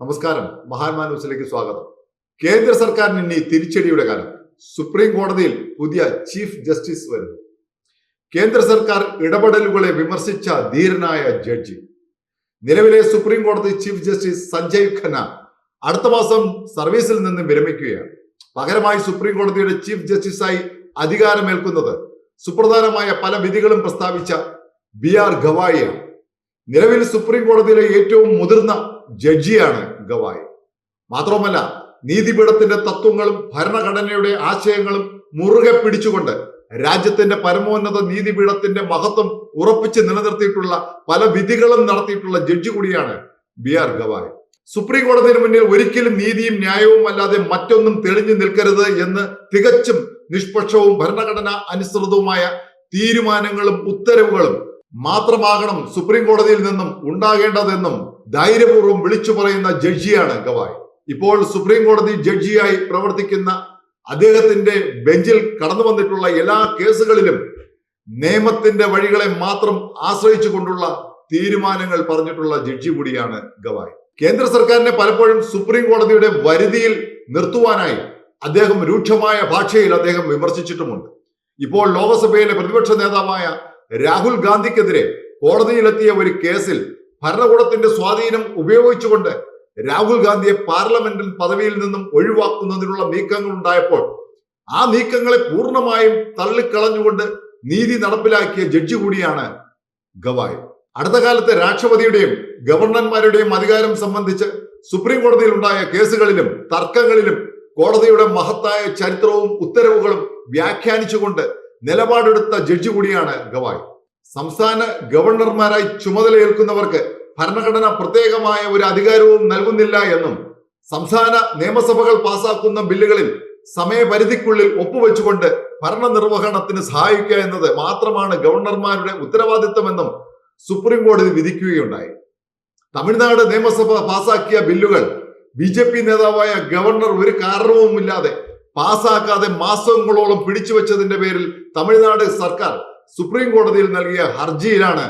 നമസ്കാരം. മഹാത്മാ ന്യൂസിലേക്ക് സ്വാഗതം. കേന്ദ്ര സർക്കാരിന് ഇനി തിരിച്ചടിയുടെ കാലം. സുപ്രീം കോടതിയിൽ പുതിയ ചീഫ് ജസ്റ്റിസ് വരുന്നു. കേന്ദ്ര സർക്കാർ ഇടപെടലുകളെ വിമർശിച്ച ധീരനായ ജഡ്ജി. നിലവിലെ സുപ്രീം കോടതി ചീഫ് ജസ്റ്റിസ് സഞ്ജയ് ഖന്ന അടുത്ത മാസം സർവീസിൽ നിന്ന് വിരമിക്കുകയാണ്. പകരമായി സുപ്രീം കോടതിയുടെ ചീഫ് ജസ്റ്റിസായി അധികാരമേൽക്കുന്നത് സുപ്രധാനമായ പല വിധികളും പ്രസ്താവിച്ച ബി ആർ ഗവായിയാണ്. നിലവിൽ സുപ്രീം കോടതിയിലെ ഏറ്റവും മുതിർന്ന ജഡ്ജിയാണ് ഗവായി. മാത്രമല്ല നീതിപീഠത്തിന്റെ തത്വങ്ങളും ഭരണഘടനയുടെ ആശയങ്ങളും മുറുകെ പിടിച്ചുകൊണ്ട് രാജ്യത്തിന്റെ പരമോന്നത നീതിപീഠത്തിന്റെ മഹത്വം ഉറപ്പിച്ച് നിലനിർത്തിയിട്ടുള്ള പല വിധികളും നടത്തിയിട്ടുള്ള ജഡ്ജി കൂടിയാണ് ബി ആർ ഗവായ്. സുപ്രീം കോടതിന് മുന്നിൽ ഒരിക്കലും നീതിയും ന്യായവും അല്ലാതെ മറ്റൊന്നും തെളിഞ്ഞു നിൽക്കരുത് എന്ന് തികച്ചും നിഷ്പക്ഷവും ഭരണഘടന അനുസൃതവുമായ തീരുമാനങ്ങളും ഉത്തരവുകളും മാത്രമാകണം സുപ്രീം കോടതിയിൽ നിന്നും ഉണ്ടാകേണ്ടതെന്നും ധൈര്യപൂർവം വിളിച്ചു പറയുന്ന ജഡ്ജിയാണ് ഗവായ്. ഇപ്പോൾ സുപ്രീം കോടതി ജഡ്ജിയായി പ്രവർത്തിക്കുന്ന അദ്ദേഹത്തിന്റെ ബെഞ്ചിൽ കടന്നു വന്നിട്ടുള്ള എല്ലാ കേസുകളിലും നിയമത്തിന്റെ വഴികളെ മാത്രം ആശ്രയിച്ചു കൊണ്ടുള്ള തീരുമാനങ്ങൾ പറഞ്ഞിട്ടുള്ള ജഡ്ജി കൂടിയാണ് ഗവായ്. കേന്ദ്ര സർക്കാരിനെ പലപ്പോഴും സുപ്രീം കോടതിയുടെ വരുതിയിൽ നിർത്തുവാനായി അദ്ദേഹം രൂക്ഷമായ ഭാഷയിൽ അദ്ദേഹം വിമർശിച്ചിട്ടുമുണ്ട്. ഇപ്പോൾ ലോകസഭയിലെ പ്രതിപക്ഷ നേതാവായ രാഹുൽ ഗാന്ധിക്കെതിരെ കോടതിയിലെത്തിയ ഒരു കേസിൽ ഭരണകൂടത്തിന്റെ സ്വാധീനം ഉപയോഗിച്ചുകൊണ്ട് രാഹുൽ ഗാന്ധിയെ പാർലമെന്റിൽ പദവിയിൽ നിന്നും ഒഴിവാക്കുന്നതിനുള്ള നീക്കങ്ങൾ ഉണ്ടായപ്പോൾ ആ നീക്കങ്ങളെ പൂർണമായും തള്ളിക്കളഞ്ഞുകൊണ്ട് നീതി നടപ്പിലാക്കിയ ജഡ്ജി കൂടിയാണ് ഗവായ്. അടുത്ത കാലത്ത് രാഷ്ട്രപതിയുടെയും ഗവർണർമാരുടെയും അധികാരം സംബന്ധിച്ച് സുപ്രീം കോടതിയിൽ ഉണ്ടായ കേസുകളിലും തർക്കങ്ങളിലും കോടതിയുടെ മഹത്തായ ചരിത്രവും ഉത്തരവുകളും വ്യാഖ്യാനിച്ചുകൊണ്ട് നിലപാടെടുത്ത ജഡ്ജി കൂടിയാണ് ഗവായ്. സംസ്ഥാന ഗവർണർമാരായി ചുമതലയേൽക്കുന്നവർക്ക് ഭരണഘടന പ്രത്യേകമായ ഒരു അധികാരവും നൽകുന്നില്ല എന്നും സംസ്ഥാന നിയമസഭകൾ പാസാക്കുന്ന ബില്ലുകളിൽ സമയപരിധിക്കുള്ളിൽ ഒപ്പുവെച്ചുകൊണ്ട് ഭരണനിർവഹണത്തിന് സഹായിക്കുക എന്നത് മാത്രമാണ് ഗവർണർമാരുടെ ഉത്തരവാദിത്തമെന്നും സുപ്രീം കോടതി വിധിക്കുകയുണ്ടായി. തമിഴ്നാട് നിയമസഭ പാസാക്കിയ ബില്ലുകൾ ബി ജെ പി നേതാവായ ഗവർണർ ഒരു കാരണവുമില്ലാതെ പാസാക്കാതെ മാസങ്ങളോളം പിടിച്ചു വെച്ചതിന്റെ പേരിൽ തമിഴ്നാട് സർക്കാർ സുപ്രീം കോടതിയിൽ നൽകിയ ഹർജിയിലാണ്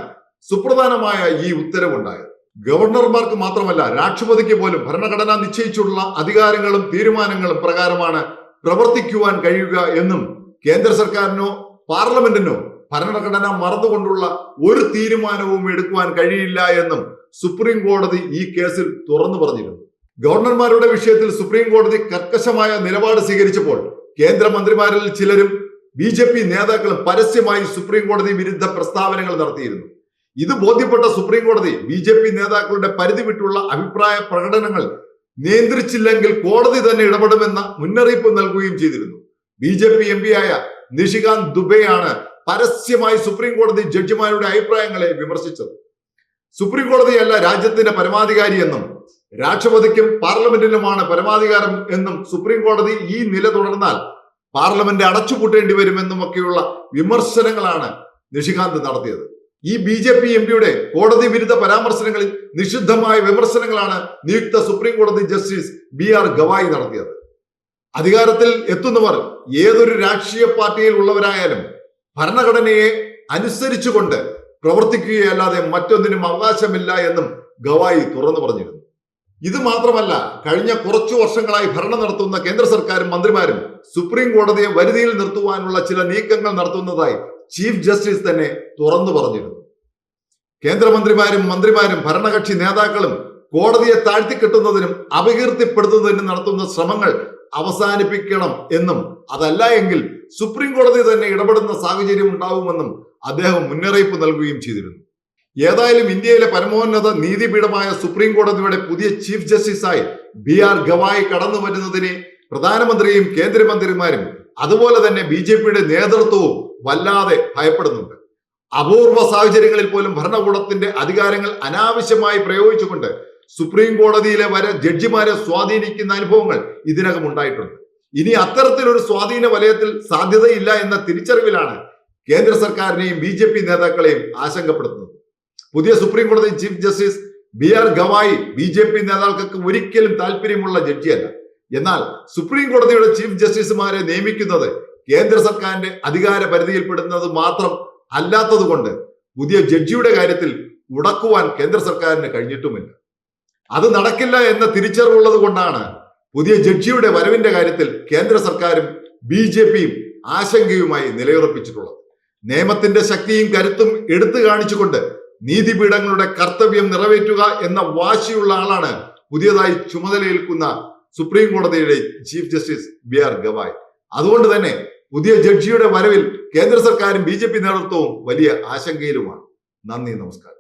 സുപ്രധാനമായ ഈ ഉത്തരവുണ്ടായത്. ഗവർണർമാർക്ക് മാത്രമല്ല രാഷ്ട്രപതിക്ക് പോലും ഭരണഘടന നിശ്ചയിച്ചുള്ള അധികാരങ്ങളും തീരുമാനങ്ങളും പ്രകാരമാണ് പ്രവർത്തിക്കുവാൻ കഴിയുക എന്നും കേന്ദ്ര സർക്കാരിനോ പാർലമെന്റിനോ ഭരണഘടന മറന്നുകൊണ്ടുള്ള ഒരു തീരുമാനവും എടുക്കുവാൻ കഴിയില്ല എന്നും സുപ്രീം കോടതി ഈ കേസിൽ തുറന്നു പറഞ്ഞിരുന്നു. ഗവർണർമാരുടെ വിഷയത്തിൽ സുപ്രീം കോടതി കർക്കശമായ നിലപാട് സ്വീകരിച്ചപ്പോൾ കേന്ദ്രമന്ത്രിമാരിൽ ചിലരും ബി ജെ പി നേതാക്കൾ പരസ്യമായി സുപ്രീം കോടതി വിരുദ്ധ പ്രസ്താവനകൾ നടത്തിയിരുന്നു. ഇത് ബോധ്യപ്പെട്ട സുപ്രീം കോടതി ബി ജെ പി നേതാക്കളുടെ പരിധി വിട്ടുള്ള അഭിപ്രായ പ്രകടനങ്ങൾ നിയന്ത്രിച്ചില്ലെങ്കിൽ കോടതി തന്നെ ഇടപെടുമെന്ന മുന്നറിയിപ്പ് നൽകുകയും ചെയ്തിരുന്നു. ബി ജെ പി എം പിയായ നിഷികാന്ത് ദുബെയാണ് പരസ്യമായി സുപ്രീം കോടതി ജഡ്ജിമാരുടെ അഭിപ്രായങ്ങളെ വിമർശിച്ചത്. സുപ്രീം കോടതിയല്ല രാജ്യത്തിന്റെ പരമാധികാരി എന്നും രാഷ്ട്രപതിക്കും പാർലമെന്റിനുമാണ് പരമാധികാരം എന്നും സുപ്രീം കോടതി ഈ നില തുടർന്നാൽ പാർലമെന്റ് അടച്ചുപൂട്ടേണ്ടി വരുമെന്നും ഒക്കെയുള്ള വിമർശനങ്ങളാണ് നിഷികാന്ത് നടത്തിയത്. ഈ ബി ജെ പി എം പിയുടെ കോടതി വിരുദ്ധ പരാമർശങ്ങളിൽ നിഷിദ്ധമായ വിമർശനങ്ങളാണ് നിയുക്ത സുപ്രീം കോടതി ജസ്റ്റിസ് ബി ആർ ഗവായി നടത്തിയത്. അധികാരത്തിൽ എത്തുന്നവർ ഏതൊരു രാഷ്ട്രീയ പാർട്ടിയിൽ ഉള്ളവരായാലും ഭരണഘടനയെ അനുസരിച്ചുകൊണ്ട് പ്രവർത്തിക്കുകയല്ലാതെ മറ്റൊന്നിനും അവകാശമില്ല എന്നും ഗവായി തുറന്നു പറഞ്ഞിരുന്നു. ഇത് മാത്രമല്ല കഴിഞ്ഞ കുറച്ചു വർഷങ്ങളായി ഭരണം നടത്തുന്ന കേന്ദ്ര സർക്കാരും മന്ത്രിമാരും സുപ്രീം കോടതിയെ വരുതിയിൽ നിർത്തുവാനുള്ള ചില നീക്കങ്ങൾ നടത്തുന്നതായി ചീഫ് ജസ്റ്റിസ് തന്നെ തുറന്നു പറഞ്ഞിരുന്നു. കേന്ദ്രമന്ത്രിമാരും മന്ത്രിമാരും ഭരണകക്ഷി നേതാക്കളും കോടതിയെ താഴ്ത്തിക്കെട്ടുന്നതിനും അപകീർത്തിപ്പെടുത്തുന്നതിനും നടത്തുന്ന ശ്രമങ്ങൾ അവസാനിപ്പിക്കണം എന്നും അതല്ല എങ്കിൽ സുപ്രീം കോടതി തന്നെ ഇടപെടുന്ന സാഹചര്യം ഉണ്ടാവുമെന്നും അദ്ദേഹം മുന്നറിയിപ്പ് നൽകുകയും ചെയ്തിരുന്നു. ഏതായാലും ഇന്ത്യയിലെ പരമോന്നത നീതിപീഠമായ സുപ്രീം കോടതിയുടെ പുതിയ ചീഫ് ജസ്റ്റിസായി ബി ആർ ഗവായി കടന്നു വരുന്നതിനെ പ്രധാനമന്ത്രിയും കേന്ദ്രമന്ത്രിമാരും അതുപോലെ തന്നെ ബി ജെ പിയുടെ നേതൃത്വവും വല്ലാതെ ഭയപ്പെടുന്നുണ്ട്. അപൂർവ സാഹചര്യങ്ങളിൽ പോലും ഭരണകൂടത്തിന്റെ അധികാരങ്ങൾ അനാവശ്യമായി പ്രയോഗിച്ചുകൊണ്ട് സുപ്രീം കോടതിയിലെ വരെ ജഡ്ജിമാരെ സ്വാധീനിക്കുന്ന അനുഭവങ്ങൾ ഇതിനകം ഉണ്ടായിട്ടുണ്ട്. ഇനി അത്തരത്തിലൊരു സ്വാധീന വലയത്തിൽ സാധ്യതയില്ല എന്ന തിരിച്ചറിവിലാണ് കേന്ദ്ര സർക്കാരിനെയും ബി നേതാക്കളെയും ആശങ്കപ്പെടുത്തുന്നത്. പുതിയ സുപ്രീം കോടതി chief justice B R Gavai B J P നേതാക്കൾക്ക് ഒരിക്കലും താല്പര്യമുള്ള ജഡ്ജിയല്ല. എന്നാൽ സുപ്രീം കോടതിയുടെ ചീഫ് ജസ്റ്റിസുമാരെ നിയമിക്കുന്നത് കേന്ദ്ര സർക്കാരിന്റെ അധികാര പരിധിയിൽപ്പെടുന്നത് മാത്രം അല്ലാത്തതുകൊണ്ട് പുതിയ ജഡ്ജിയുടെ കാര്യത്തിൽ ഉടക്കുവാൻ കേന്ദ്ര സർക്കാരിന് കഴിഞ്ഞിട്ടുമില്ല. അത് നടക്കില്ല എന്ന തിരിച്ചറിവുള്ളത് കൊണ്ടാണ് പുതിയ ജഡ്ജിയുടെ വരവിന്റെ കാര്യത്തിൽ കേന്ദ്ര സർക്കാരും ബി ജെ പിയും ആശങ്കയുമായി നിലയുറപ്പിച്ചിട്ടുള്ളത്. നിയമത്തിന്റെ ശക്തിയും കരുത്തും എടുത്തു കാണിച്ചുകൊണ്ട് നീതിപീഠങ്ങളുടെ കർത്തവ്യം നിറവേറ്റുക എന്ന വാശിയുള്ള ആളാണ് പുതിയതായി ചുമതലയേൽക്കുന്ന സുപ്രീം കോടതിയുടെ chief justice B R Gavai. അതുകൊണ്ട് തന്നെ പുതിയ ജഡ്ജിയുടെ വരവിൽ കേന്ദ്ര സർക്കാരും ബി നേതൃത്വവും വലിയ ആശങ്കയിലുമാണ്. നന്ദി നമസ്കാരം.